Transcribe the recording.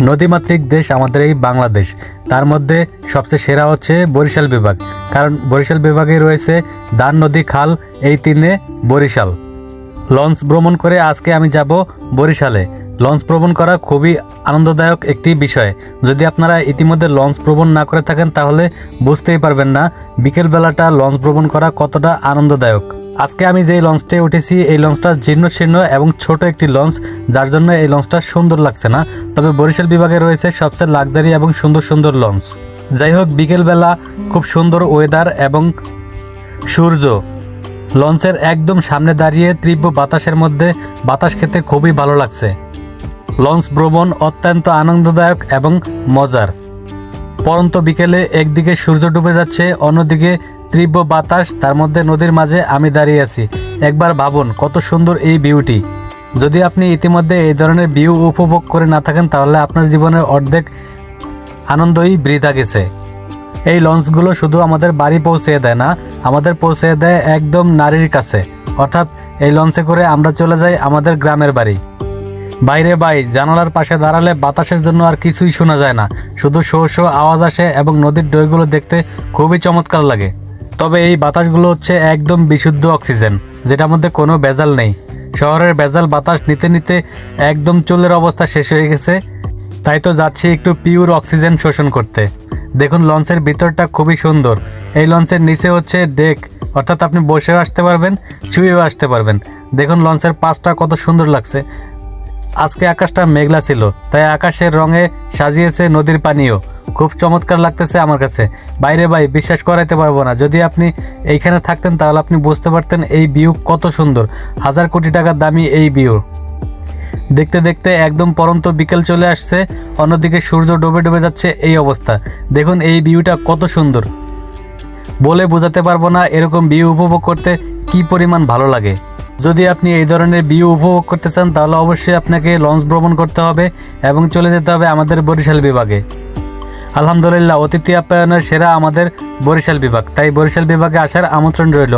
নদীমাতৃক দেশ আমাদের এই বাংলাদেশ। তার মধ্যে সবচেয়ে সেরা হচ্ছে বরিশাল বিভাগ। কারণ বরিশাল বিভাগে রয়েছে দান নদী খাল, এই তিনে বরিশাল। লঞ্চ ভ্রমণ করে আজকে আমি যাব বরিশালে। লঞ্চ ভ্রমণ করা খুবই আনন্দদায়ক একটি বিষয়। যদি আপনারা ইতিমধ্যে লঞ্চ ভ্রমণ না করে থাকেন, তাহলে বুঝতেই পারবেন না বিকেলবেলাটা লঞ্চ ভ্রমণ করা কতটা আনন্দদায়ক। আজকে আমি যেই লঞ্চটায় উঠেছি, এই লঞ্চটা জীর্ণ শীর্ণ এবং ছোট একটি লঞ্চ, যার জন্য এই লঞ্চটা সুন্দর লাগছে না। তবে বরিশাল বিভাগে রয়েছে সবচেয়ে লাক্সারি এবং সুন্দর সুন্দর লঞ্চ। যাই হোক, বিকেলবেলা খুব সুন্দর ওয়েদার এবং সূর্য। লঞ্চের একদম সামনে দাঁড়িয়ে তীব্র বাতাসের মধ্যে বাতাস খেতে খুবই ভালো লাগছে। লঞ্চ ভ্রমণ অত্যন্ত আনন্দদায়ক এবং মজার। পরন্ত বিকেলে একদিকে সূর্য ডুবে যাচ্ছে, অন্যদিকে তীব্র বাতাস, তার মধ্যে নদীর মাঝে আমি দাঁড়িয়ে আছি। একবার ভাবুন, কত সুন্দর এই ভিউটি। যদি আপনি ইতিমধ্যে এই ধরনের ভিউ উপভোগ করে না থাকেন, তাহলে আপনার জীবনের অর্ধেক আনন্দই বৃথা গেছে। এই লঞ্চগুলো শুধু আমাদের বাড়ি পৌঁছে দেয় না, আমাদের পৌঁছে দেয় একদম নারীর কাছে। অর্থাৎ এই লঞ্চে করে আমরা চলে যাই আমাদের গ্রামের বাড়ি। বাইরে বাই, জানালার পাশে দাঁড়ালে বাতাসের জন্য আর কিছুই শোনা যায় না। শুধু শো শো আওয়াজ আসে এবং নদীর ডইগুলো দেখতে খুবই চমৎকার লাগে। তবে এই বাতাসগুলো হচ্ছে একদম বিশুদ্ধ অক্সিজেন, যেটার মধ্যে কোনো ভেজাল নেই। শহরের ভেজাল বাতাস নিতে নিতে একদম চুলের অবস্থা শেষ হয়ে গেছে। তাই তো যাচ্ছি একটু পিওর অক্সিজেন শোষণ করতে। দেখুন, লঞ্চের ভিতরটা খুবই সুন্দর। এই লঞ্চের নিচে হচ্ছে ডেক, অর্থাৎ আপনি বসেও আসতে পারবেন, শুয়েও আসতে পারবেন। দেখুন, লঞ্চের পাশটা কত সুন্দর লাগছে। আজকে আকাশটা মেঘলা ছিল, তাই আকাশের রঙে সাজিয়েছে নদীর পানিও। খুব চমৎকার লাগতেছে আমার কাছে। বাইরে ভাই, বিশ্বাস করাইতে পারব না। যদি আপনি এইখানে থাকতেন, তাহলে আপনি বুঝতে পারতেন এই ভিউ কত সুন্দর। হাজার কোটি টাকার দামি এই ভিউ দেখতে দেখতে একদম পরন্ত বিকেল চলে আসছে, অন্যদিকে সূর্য ডুবে ডুবে যাচ্ছে এই অবস্থা। দেখুন এই ভিউটা কত সুন্দর। বলে বোঝাতে পারব না এরকম ভিউ উপভোগ করতে কি পরিমাণ ভালো লাগে। যদি আপনি এই ধরনের ভিউ উপভোগ করতে চান, তাহলে অবশ্যই আপনাকে লঞ্চ ভ্রমণ করতে হবে এবং চলে যেতে হবে আমাদের বরিশাল বিভাগে। আলহামদুলিল্লাহ অতিথি আপ্যায়নের সেরা আমাদের বরিশাল বিভাগ। তাই বরিশাল বিভাগে আসার আমন্ত্রণ রইল।